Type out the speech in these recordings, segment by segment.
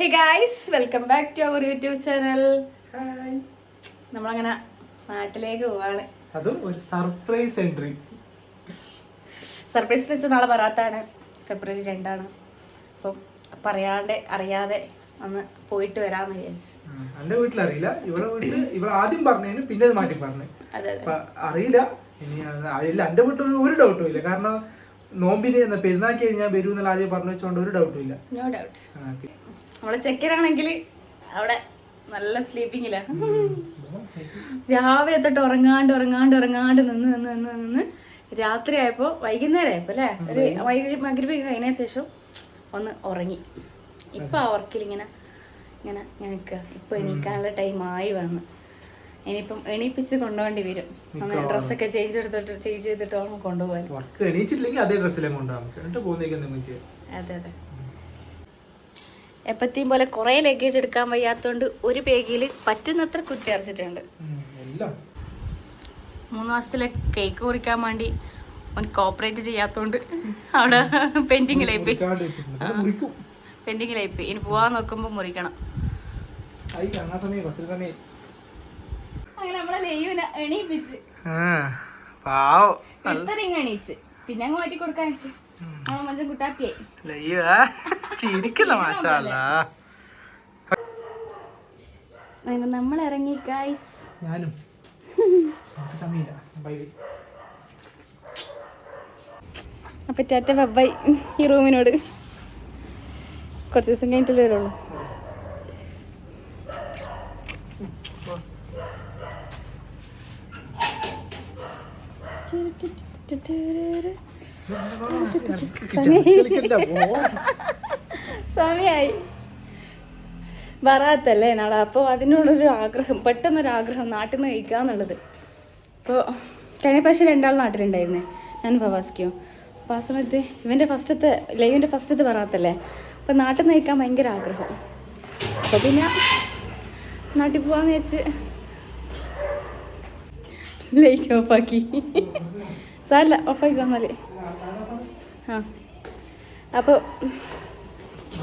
Hey guys welcome back to our YouTube channel നമ്മളങ്ങനെ നാട്ടിലേക്ക് പോവാണ്. അതും ഒരു സർപ്രൈസ് എൻട്രി. സർപ്രൈസ് വെച്ച് നാളെ വരാത്താണ്. ഫെബ്രുവരി രണ്ടാണ്. അപ്പം പറയാണ്ട് അറിയാതെ ഒന്ന് പോയിട്ട് വരാമെന്ന് വിചാരിച്ചു. എന്റെ വീട്ടിലറിയില്ല. ഇവിടെ വീട്ടിൽ ഇവിടെ ആദ്യം പറഞ്ഞതിന് പിന്നെ അത് മാറ്റി പറഞ്ഞു. അറിയില്ല. ഇനി അറിയില്ല. എന്റെ വീട്ടിൽ ഒരു ഡൗട്ടും ഇല്ല. കാരണം നോമ്പിന് പെരുന്നാക്കി കഴിഞ്ഞാൽ വരൂ എന്നുള്ള ആദ്യം പറഞ്ഞു വെച്ചോണ്ട് ഒരു ഡൗട്ടും ഇല്ല. No doubt. നമ്മളെ ചെക്കനാണെങ്കിൽ അവിടെ നല്ല സ്ലീപ്പിങ്ങില്ല രാവിലെ തൊട്ട് ഉറങ്ങാണ്ട് ഉറങ്ങാണ്ട് ഉറങ്ങാണ്ട് നിന്ന് നിന്ന് നിന്ന് നിന്ന് രാത്രി ആയപ്പോ വൈകുന്നേരം ആയപ്പോ അല്ലേ? ഒരു വൈകി മകരപ്പ് കഴിഞ്ഞ ശേഷം ഒന്ന് ഉറങ്ങി. ഇപ്പൊ ആ ഉറക്കിൽ ഇങ്ങനെ ഇങ്ങനെ ഇങ്ങനെ നിൽക്കുക ഇപ്പൊ എണീക്കാനുള്ള ടൈം ആയി വന്ന്. ഇനിയിപ്പം എണീപ്പിച്ച് കൊണ്ടുപോകേണ്ടി വരും. ഒന്ന് ഡ്രസ്സൊക്കെ ചേഞ്ച് എടുത്തിട്ട് ചേഞ്ച് ചെയ്തിട്ട് കൊണ്ടുപോകാൻ. അതെ അതെ. എപ്പത്തെയും പോലെ കുറേ ലഗേജ് എടുക്കാൻ വയ്യാത്തോണ്ട് ഒരു പേഗിൽ പറ്റുന്നത്ര കുത്തി അരച്ചിട്ടുണ്ട്. എല്ലാം. മൂന്ന് മാസത്തിലെ കേക്ക് കുറിക്കാൻ വേണ്ടി അവൻ കോപ്പറേറ്റ് ചെയ്യാത്തോണ്ട് അവിടെ പെൻഡിങ്ങിലായി പോയി. പെൻഡിങ്ങിലായി പോയി. ഇനി പോവാൻ നോക്കുമ്പോൾ മുറിക്കണം. അങ്ങനെ നമ്മളെ ലെയ്യുവിനെ എണീപ്പിച്ച്. എണീച്ച്. പിന്നെ അങ്ങ് മാറ്റി കൊടുക്കാൻ മഞ്ചം കുട്ടാപ്പിയായി ചിരിക്കില്ല മാഷാല്ല. നമ്മൾ ഇറങ്ങി ഗൈസ് ഞാനും. സമയമില്ല. ബൈ അപ്പൊ ടാറ്റ ബൈ ഈ റൂമിനോട്. കുറച്ച് ദിവസം കഴിഞ്ഞിട്ടല്ലേ വരുള്ളൂ. സമയായി. വറാത്തല്ലേ നാളെ? അപ്പോൾ അതിനോടൊരു ആഗ്രഹം പെട്ടെന്നൊരു ആഗ്രഹം നാട്ടിൽ നിന്ന് കഴിക്കുക എന്നുള്ളത് അപ്പോൾ കഴിഞ്ഞ പ്രാവശ്യം രണ്ടാൾ നാട്ടിലുണ്ടായിരുന്നേ ഞാൻ ഫവാസ്കിയോ അപ്പോൾ ആ സമയത്ത് ഇവന്റെ ഫസ്റ്റത്തെ ലൈവിന്റെ ഫസ്റ്റത്തെ വറാത്തല്ലേ അപ്പോൾ നാട്ടിൽ നിന്ന് കഴിക്കാൻ ഭയങ്കര ആഗ്രഹം. അപ്പോൾ പിന്നെ നാട്ടിൽ പോവാന്ന് വെച്ച് ലൈറ്റ് ഓഫാക്കി. സാറല്ല ഓഫാക്കി വന്നാലേ. ആ. അപ്പോൾ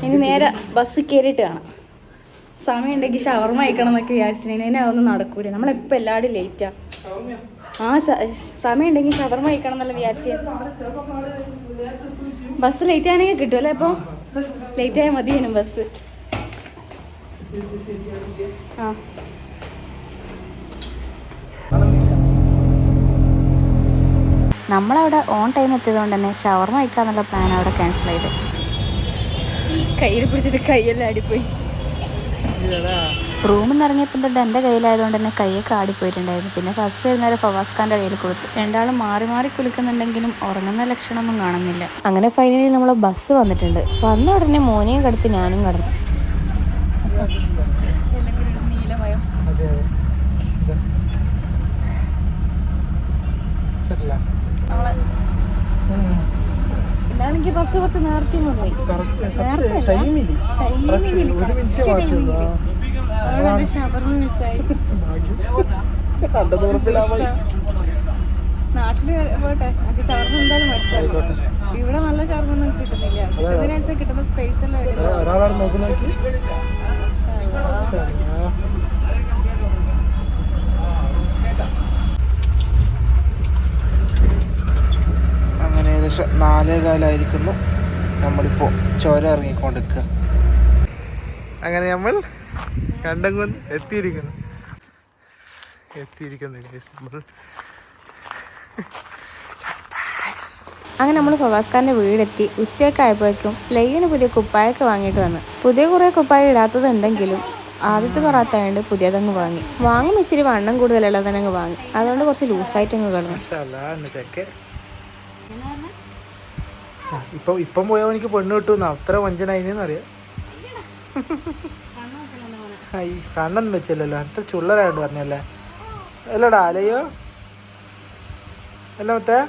ഇനി നേരെ ബസ് കയറിയിട്ട് കാണാം. സമയം ഉണ്ടെങ്കിൽ ഷവർമ കഴിക്കണം എന്നൊക്കെ വിചാരിച്ചിട്ടുണ്ടെങ്കിൽ അതൊന്നും നടക്കൂല. നമ്മളെപ്പോൾ എല്ലാവരും ലേറ്റാ ആ. സമയം ഉണ്ടെങ്കിൽ ഷവർമ കഴിക്കണം എന്നല്ല വിചാരിച്ചു. ബസ് ലേറ്റ് ആണെങ്കിൽ കിട്ടുമല്ലേ അപ്പോൾ ലേറ്റ് ആയാൽ മതി ഇനും ബസ്. ആ. നമ്മളവിടെ ഓൺ ടൈം എത്തിയതുകൊണ്ട് തന്നെ ഷവർമ അയക്കാന്നുള്ള പ്ലാൻ അവിടെ ക്യാൻസൽ ചെയ്ത്. കയ്യിൽ പിടിച്ചിട്ട് കൈയെല്ലാം ആടിപ്പോയി റൂമിൽ നിന്ന് ഇറങ്ങിയപ്പോൾ തൊട്ട് എന്റെ കയ്യിലായതുകൊണ്ട് തന്നെ കൈയൊക്കെ ആടിപ്പോയിട്ടുണ്ടായിരുന്നു. പിന്നെ ഫസ്റ്റ് വരുന്നേരം ഫവാസ് ഖാന്റെ കയ്യിൽ കൊടുത്തു. രണ്ടാളും മാറി മാറി കുളിക്കുന്നുണ്ടെങ്കിലും ഉറങ്ങുന്ന ലക്ഷണമൊന്നും കാണുന്നില്ല. അങ്ങനെ ഫൈനലി നമ്മൾ ബസ് വന്നിട്ടുണ്ട്. വന്ന ഉടനെ മോനെയും കടത്തി ഞാനും കടന്നു. നമ്മളെ ഇന്നാണെങ്കിൽ ബസ് കുറച്ച് നേരത്തെ പോയി. അതുകൊണ്ട് മിസ്സായി നാട്ടിൽ പോട്ടെ. നമുക്ക് ഷവർമ എന്തായാലും മരിച്ചല്ലോ ഇവിടെ നല്ല ഷവർമ ഒന്നും കിട്ടുന്നില്ല കിട്ടുന്നതിനനുസരിച്ച് കിട്ടുന്ന സ്പേസ് എല്ലാം ഇടില്ല. ഒരാളാണ് നോക്കി നോക്കി അങ്ങനെ ഏകദേശം കാലമായിരിക്കുന്നു നമ്മളിപ്പോൾ ചോര ഇറങ്ങിക്കൊണ്ടിരിക്കുക. അങ്ങനെ നമ്മൾ കണ്ടംകുന്ന് എത്തിയിരിക്കുന്നു. എത്തിയിരിക്കുന്നു. നമ്മൾ. അങ്ങനെ നമ്മൾ ഫവാസ്ഖാന്റെ വീടെത്തി. ഉച്ചയൊക്കെ ആയപ്പോഴേക്കും ലയ്യന് പുതിയ കുപ്പായൊക്കെ വാങ്ങിയിട്ട് വന്നു. പുതിയ കുറേ കുപ്പായ ഇടാത്തതുണ്ടെങ്കിലും ആദ്യത്തെ പറാത്തായോണ്ട് പുതിയതങ്ങ് വാങ്ങി. വാങ്ങും ഇച്ചിരി വണ്ണം കൂടുതലുള്ളതങ്ങ് വാങ്ങി. അതുകൊണ്ട് കുറച്ച് ലൂസായിട്ട് അങ്ങ് കിടന്നു മാഷാല്ലാ, എന്നെ ചെക്കൻ. ആ, ഇപ്പൊ ഇപ്പം പോയാൽ എനിക്ക് പെണ്ണ് കിട്ടും അത്ര വഞ്ചനായിന്ന് അറിയാം ഈ കണ്ണൻ വെച്ചല്ലോ അത്ര ചുള്ളരായോണ്ട് പറഞ്ഞല്ലേ. അല്ലടാ അലയോ? അല്ല മത്തേ?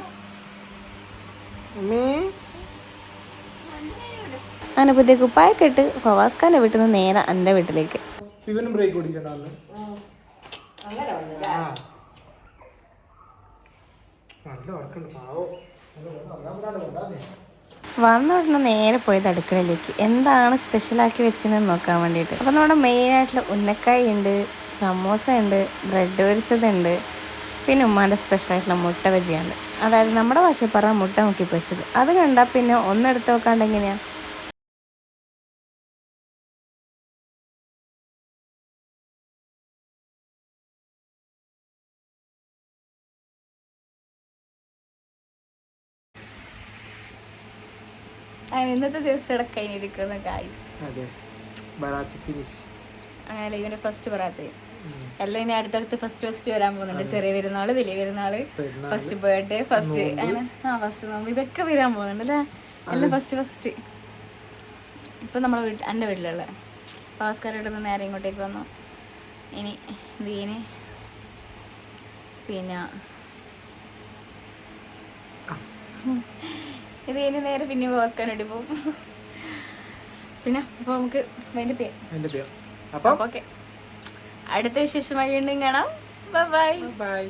ഉമ്മീ? അങ്ങനെ പുതിയ കുപ്പായൊക്കെ ഇട്ട് ഫവാസ്ഖാന്റെ വീട്ടിൽ നിന്ന് നേരെ എന്റെ വീട്ടിലേക്ക്. ഇവനും ബ്രേക്ക് ഓടിക്കണ്ടല്ലോ നല്ല വർക്കുണ്ട് പാവോ. വന്ന ഉടനെ നേരെ പോയത് അടുക്കളയിലേക്ക്. എന്താണ് സ്പെഷ്യലാക്കി വെച്ചതെന്ന് നോക്കാൻ വേണ്ടിയിട്ട്. അപ്പോൾ നമ്മുടെ മെയിനായിട്ടുള്ള ഉന്നക്കായ ഉണ്ട് സമോസ ഉണ്ട് ബ്രെഡ് പൊരിച്ചതുണ്ട് പിന്നെ ഉമ്മാന്റെ സ്പെഷ്യലായിട്ടുള്ള മുട്ട ബജിയുണ്ട് അതായത് നമ്മുടെ ഭാഷയിൽ പറഞ്ഞ മുട്ട മുക്കി പൊരിച്ചത്. അത് കണ്ടാൽ പിന്നെ ഒന്നെടുത്ത് നോക്കാണ്ട് എങ്ങനെയാണ് അങ്ങനെ ഇന്നത്തെ ദിവസം ഇവിടെ കഴിഞ്ഞിരിക്കുന്ന ഗായ്സ് അതെ. ബറാത്ത് ഫിനിഷ് അങ്ങനെ ഇതിന്റെ ഫസ്റ്റ് പറയാത്ത എല്ലാം ഇനി അടുത്തടുത്ത് ഫസ്റ്റ് ഫസ്റ്റ് വരാൻ പോകുന്നുണ്ട്. ചെറിയ പെരുന്നാൾ വലിയ പെരുന്നാൾ. പെരുന്നാൾ, ഫസ്റ്റ് ബർത്ത്ഡേ ഫസ്റ്റ് അങ്ങനെ ആ ഫസ്റ്റ് നോമ്പ്. ഇതൊക്കെ വരാൻ പോകുന്നുണ്ട് അല്ലേ? എല്ലാം ഫസ്റ്റ് ഫസ്റ്റ് ഇപ്പൊ നമ്മളെ വീട്ടിൽ എന്റെ വീട്ടിലുള്ള ഭാസ്കരയുടെ നിന്ന് നേരെ ഇങ്ങോട്ടേക്ക് വന്നു. ഇനി ദീന് പിന്നെ ഇത് ഇനി നേരെ പിന്നെ ഭാസ്കരനായിട്ട് പോകും. പിന്നെ അപ്പൊ നമുക്ക് വേണ്ടി ചെയ്യാം അപ്പം ഓക്കെ. അടുത്ത വിശേഷമായി വീണ്ടും കാണാം. Bye bye